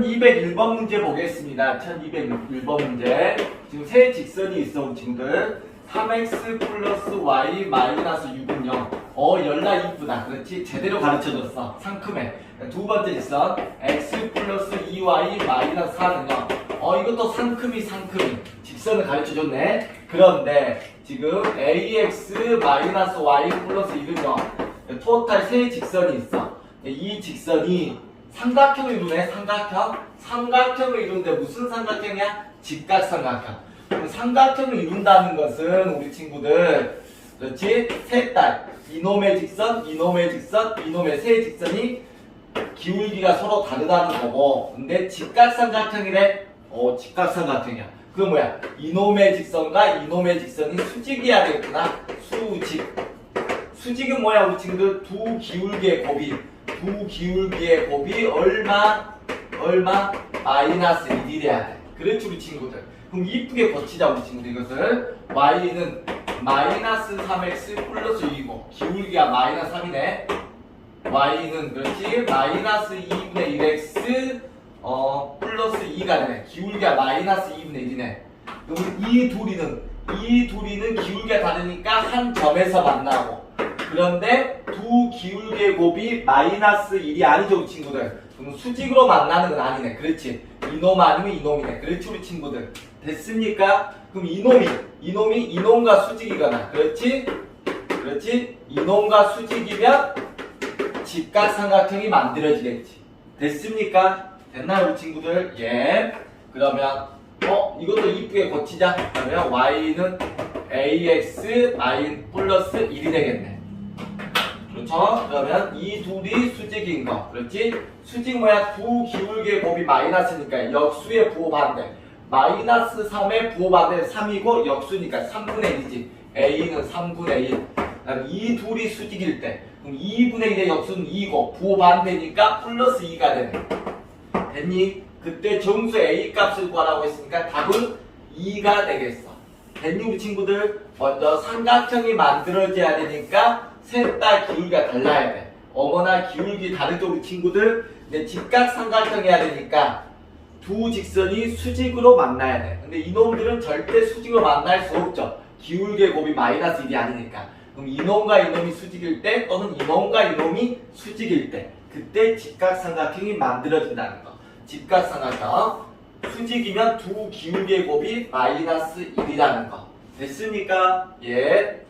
(1201번) 문제 보겠습니다. (1201번) 문제. 지금 세 직선이 있어 친구들. 3x 플러스 y 마이너스 6은 0. 어 열나 이쁘다. 그렇지? 제대로 가르쳐줬어. 상큼해. 두 번째 직선. x 플러스 2y 마이너스 4는 0. 어 이것도 상큼이 상큼이. 직선을 가르쳐줬네. 그런데 지금 ax 마이너스 y 플러스 1은 0. 토탈 세 직선이 있어. 이 직선이 삼각형을 이루네 삼각형. 삼각형을 이루는데 무슨 삼각형이야? 직각삼각형. 삼각형을 이룬다는 것은 우리 친구들 그렇지? 셋달 이놈의 직선 이놈의 직선 이놈의 세 직선이 기울기가 서로 다르다는 거고. 근데 직각삼각형이래? 어 직각삼각형이야 그건 뭐야? 이놈의 직선과 이놈의 직선이 수직이어야 되겠구나. 수직. 수직은 뭐야? 우리 친구들? 두 기울기의 곱이 두 기울기의 곱이 얼마 얼마? 마이너스 1이래야 돼. 그렇지 우리 친구들. 그럼 이쁘게 고치자 우리 친구들. 이것을. y는 마이너스 3x 플러스 2고 기울기가 마이너스 3이네. y는 그렇지? 마이너스 2분의 1x 어 플러스 2가 되네. 기울기가 마이너스 2분의 1이네. 그럼 이 둘이는 이 둘이는 기울기가 다르니까 한 점에서 만나고. 그런데 두 기울기의 곱이 마이너스 1이 아니죠 우리 친구들. 그럼 수직으로 만나는 건 아니네. 그렇지? 이놈 아니면 이놈이네. 그렇지 우리 친구들. 됐습니까? 그럼 이놈이 이놈이 이놈과 수직이거나. 그렇지? 그렇지? 이놈과 수직이면 직각삼각형이 만들어지겠지. 됐습니까? 됐나요 우리 친구들? 예 그러면 어 이것도 이쁘게 고치자 그러면 y는 ax y 플러스 1이 되겠네 그렇죠? 그러면 이 둘이 수직인 거 그렇지? 수직 뭐야? 두 기울기의 곱이 마이너스니까 역수의 부호 반대 마이너스 3의 부호 반대는 3이고 역수니까 3분의 1이지 a는 3분의 1 그다음 이 둘이 수직일 때 그럼 2분의 1의 역수는 2고 부호 반대니까 플러스 2가 되네 됐니? 그때 정수 A 값을 구하라고 했으니까 답은 2가 되겠어. 됐니 친구들? 먼저 삼각형이 만들어져야 되니까 셋 다 기울기가 달라야 돼. 어머나 기울기 다르죠 우리 친구들? 근데 직각 삼각형 해야 되니까 두 직선이 수직으로 만나야 돼. 근데 이놈들은 절대 수직으로 만날 수 없죠. 기울기의 곱이 마이너스 1이 아니니까. 그럼 이놈과 이놈이 수직일 때 또는 이놈과 이놈이 수직일 때 그때 직각삼각형이 만들어진다는 거. 직각삼각형 수직이면 두 기울기의 곱이 마이너스 1이라는 거. 됐습니까? 예.